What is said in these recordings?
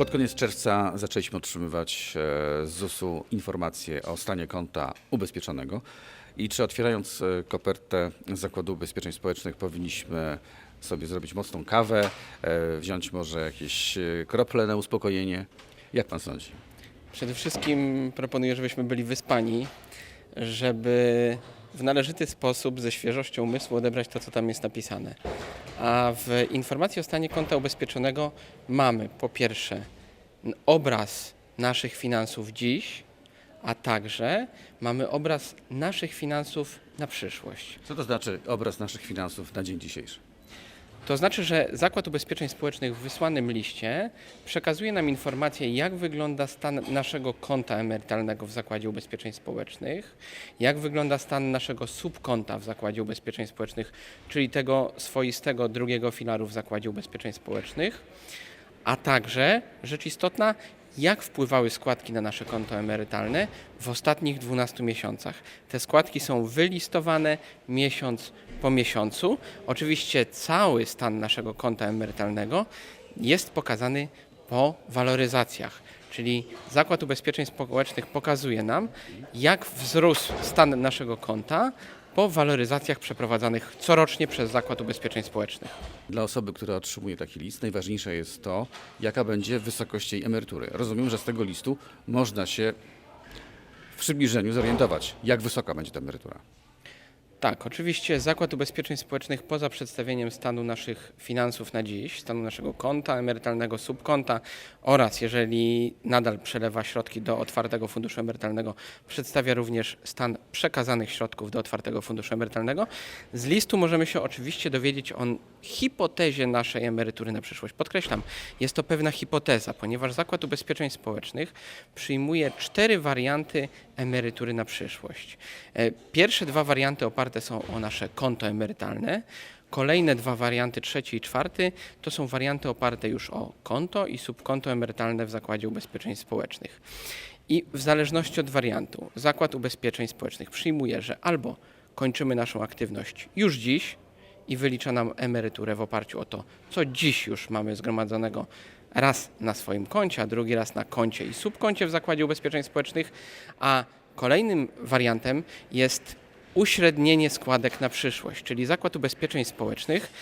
Pod koniec czerwca zaczęliśmy otrzymywać e, z ZUS-u informacje o stanie konta ubezpieczonego. I czy otwierając e, kopertę Zakładu Ubezpieczeń Społecznych powinniśmy sobie zrobić mocną kawę, e, wziąć może jakieś krople na uspokojenie? Jak pan sądzi? Przede wszystkim proponuję, żebyśmy byli wyspani, żeby w należyty sposób ze świeżością umysłu odebrać to, co tam jest napisane. A w informacji o stanie konta ubezpieczonego mamy po pierwsze obraz naszych finansów dziś, a także mamy obraz naszych finansów na przyszłość. Co to znaczy obraz naszych finansów na dzień dzisiejszy? To znaczy, że Zakład Ubezpieczeń Społecznych w wysłanym liście przekazuje nam informację, jak wygląda stan naszego konta emerytalnego w Zakładzie Ubezpieczeń Społecznych, jak wygląda stan naszego subkonta w Zakładzie Ubezpieczeń Społecznych, czyli tego swoistego drugiego filaru w Zakładzie Ubezpieczeń Społecznych, a także, rzecz istotna, jak wpływały składki na nasze konto emerytalne w ostatnich 12 miesiącach. Te składki są wylistowane miesiąc po miesiącu. Oczywiście cały stan naszego konta emerytalnego jest pokazany po waloryzacjach. Czyli Zakład Ubezpieczeń Społecznych pokazuje nam, jak wzrósł stan naszego konta po waloryzacjach przeprowadzanych corocznie przez Zakład Ubezpieczeń Społecznych. Dla osoby, która otrzymuje taki list, najważniejsze jest to, jaka będzie wysokość jej emerytury. Rozumiem, że z tego listu można się w przybliżeniu zorientować, jak wysoka będzie ta emerytura. Tak, oczywiście Zakład Ubezpieczeń Społecznych poza przedstawieniem stanu naszych finansów na dziś, stanu naszego konta emerytalnego, subkonta oraz jeżeli nadal przelewa środki do otwartego funduszu emerytalnego, przedstawia również stan przekazanych środków do otwartego funduszu emerytalnego. Z listu możemy się oczywiście dowiedzieć o hipotezie naszej emerytury na przyszłość. Podkreślam, jest to pewna hipoteza, ponieważ Zakład Ubezpieczeń Społecznych przyjmuje cztery warianty emerytury na przyszłość. E, Pierwsze dwa warianty oparte są o nasze konto emerytalne. Kolejne dwa warianty, trzeci i czwarty, to są warianty oparte już o konto i subkonto emerytalne w Zakładzie Ubezpieczeń Społecznych. I w zależności od wariantu, Zakład Ubezpieczeń Społecznych przyjmuje, że albo kończymy naszą aktywność już dziś i wylicza nam emeryturę w oparciu o to, co dziś już mamy zgromadzonego raz na swoim koncie, a drugi raz na koncie i subkoncie w Zakładzie Ubezpieczeń Społecznych, a kolejnym wariantem jest uśrednienie składek na przyszłość, czyli Zakład Ubezpieczeń Społecznych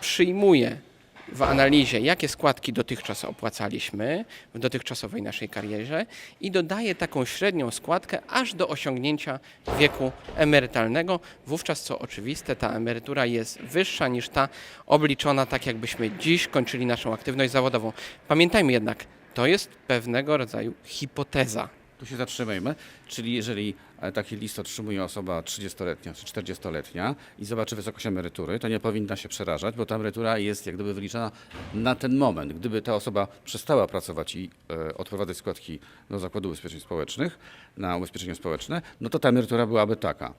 przyjmuje w analizie, jakie składki dotychczas opłacaliśmy w dotychczasowej naszej karierze i dodaje taką średnią składkę aż do osiągnięcia wieku emerytalnego. Wówczas, co oczywiste, ta emerytura jest wyższa niż ta obliczona tak, jakbyśmy dziś kończyli naszą aktywność zawodową. Pamiętajmy jednak, to jest pewnego rodzaju hipoteza. Tu się zatrzymajmy, czyli jeżeli taki list otrzymuje osoba 30-letnia czy 40-letnia i zobaczy wysokość emerytury, to nie powinna się przerażać, bo ta emerytura jest jak gdyby wyliczana na ten moment. Gdyby ta osoba przestała pracować i e, odprowadzać składki do Zakładu Ubezpieczeń Społecznych, na ubezpieczenie społeczne, no to ta emerytura byłaby taka.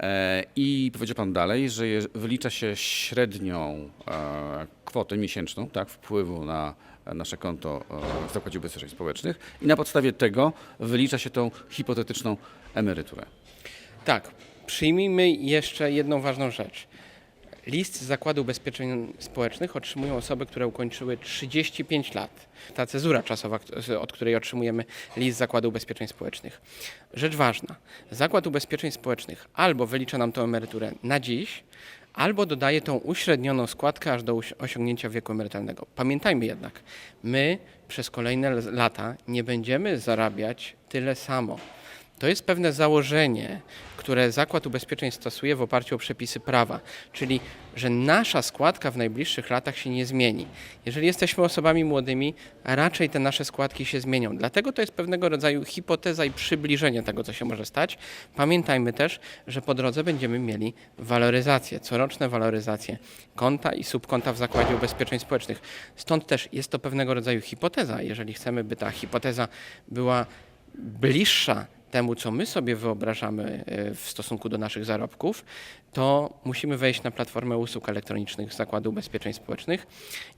E, I powiedział Pan dalej, że wylicza się średnią e, kwotę miesięczną tak, wpływu na nasze konto e, w Zakładzie Ubezpieczeń Społecznych i na podstawie tego wylicza się tą hipotetyczną emeryturę. Tak, przyjmijmy jeszcze jedną ważną rzecz. List z Zakładu Ubezpieczeń Społecznych otrzymują osoby, które ukończyły 35 lat. Ta cezura czasowa, od której otrzymujemy list z Zakładu Ubezpieczeń Społecznych. Rzecz ważna. Zakład Ubezpieczeń Społecznych albo wylicza nam tę emeryturę na dziś, albo dodaje tą uśrednioną składkę aż do osiągnięcia wieku emerytalnego. Pamiętajmy jednak, my przez kolejne lata nie będziemy zarabiać tyle samo. To jest pewne założenie, które Zakład Ubezpieczeń stosuje w oparciu o przepisy prawa, czyli że nasza składka w najbliższych latach się nie zmieni. Jeżeli jesteśmy osobami młodymi, raczej te nasze składki się zmienią. Dlatego to jest pewnego rodzaju hipoteza i przybliżenie tego, co się może stać. Pamiętajmy też, że po drodze będziemy mieli waloryzację, coroczne waloryzacje konta i subkonta w Zakładzie Ubezpieczeń Społecznych. Stąd też jest to pewnego rodzaju hipoteza. Jeżeli chcemy, by ta hipoteza była bliższa temu, co my sobie wyobrażamy e, w stosunku do naszych zarobków, to musimy wejść na platformę usług elektronicznych Zakładu Ubezpieczeń Społecznych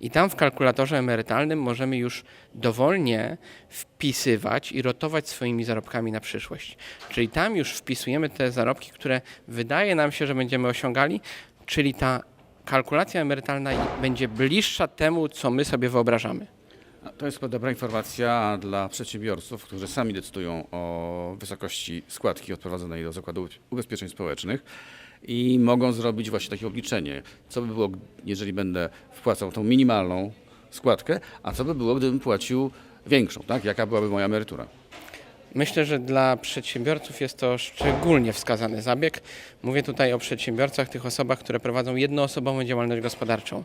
i tam w kalkulatorze emerytalnym możemy już dowolnie wpisywać i rotować swoimi zarobkami na przyszłość. Czyli tam już wpisujemy te zarobki, które wydaje nam się, że będziemy osiągali, czyli ta kalkulacja emerytalna będzie bliższa temu, co my sobie wyobrażamy. To jest dobra informacja dla przedsiębiorców, którzy sami decydują o wysokości składki odprowadzonej do Zakładu Ubezpieczeń Społecznych i mogą zrobić właśnie takie obliczenie, co by było, jeżeli będę wpłacał tą minimalną składkę, a co by było, gdybym płacił większą, tak? Jaka byłaby moja emerytura? Myślę, że dla przedsiębiorców jest to szczególnie wskazany zabieg. Mówię tutaj o przedsiębiorcach, tych osobach, które prowadzą jednoosobową działalność gospodarczą.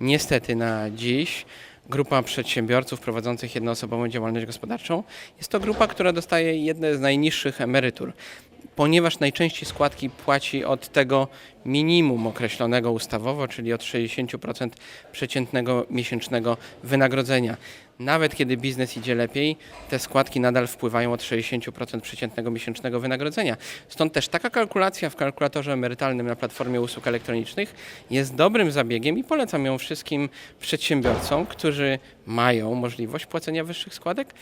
Niestety na dziś grupa przedsiębiorców prowadzących jednoosobową działalność gospodarczą jest to grupa, która dostaje jedne z najniższych emerytur. Ponieważ najczęściej składki płaci od tego minimum określonego ustawowo, czyli od 60% przeciętnego miesięcznego wynagrodzenia. Nawet kiedy biznes idzie lepiej, te składki nadal wpływają od 60% przeciętnego miesięcznego wynagrodzenia. Stąd też taka kalkulacja w kalkulatorze emerytalnym na platformie usług elektronicznych jest dobrym zabiegiem i polecam ją wszystkim przedsiębiorcom, którzy mają możliwość płacenia wyższych składek,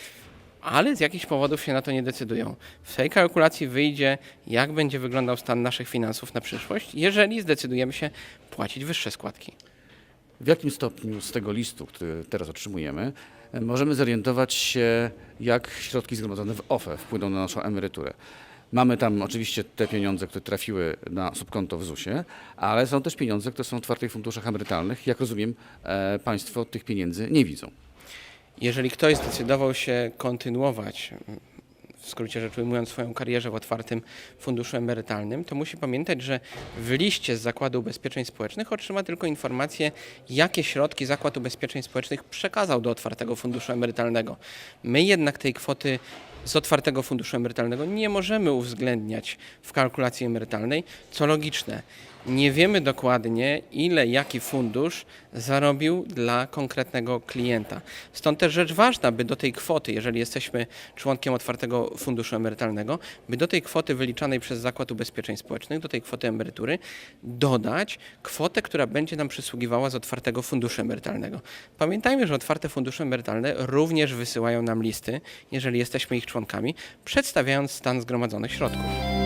ale z jakichś powodów się na to nie decydują. W tej kalkulacji wyjdzie, jak będzie wyglądał stan naszych finansów na przyszłość, jeżeli zdecydujemy się płacić wyższe składki. W jakim stopniu z tego listu, który teraz otrzymujemy, możemy zorientować się, jak środki zgromadzone w OFE wpłyną na naszą emeryturę? Mamy tam oczywiście te pieniądze, które trafiły na subkonto w ZUS-ie, ale są też pieniądze, które są w otwartych funduszach emerytalnych. Jak rozumiem, e, Państwo tych pieniędzy nie widzą. Jeżeli ktoś zdecydował się kontynuować, w skrócie rzecz ujmując, swoją karierę w otwartym funduszu emerytalnym, to musi pamiętać, że w liście z Zakładu Ubezpieczeń Społecznych otrzyma tylko informację, jakie środki Zakład Ubezpieczeń Społecznych przekazał do otwartego funduszu emerytalnego. My jednak tej kwoty z otwartego funduszu emerytalnego nie możemy uwzględniać w kalkulacji emerytalnej, co logiczne. Nie wiemy dokładnie, ile jaki fundusz zarobił dla konkretnego klienta. Stąd też rzecz ważna, by do tej kwoty, jeżeli jesteśmy członkiem otwartego funduszu emerytalnego, by do tej kwoty wyliczanej przez Zakład Ubezpieczeń Społecznych, do tej kwoty emerytury, dodać kwotę, która będzie nam przysługiwała z otwartego funduszu emerytalnego. Pamiętajmy, że otwarte fundusze emerytalne również wysyłają nam listy, jeżeli jesteśmy ich członkami, przedstawiając stan zgromadzonych środków.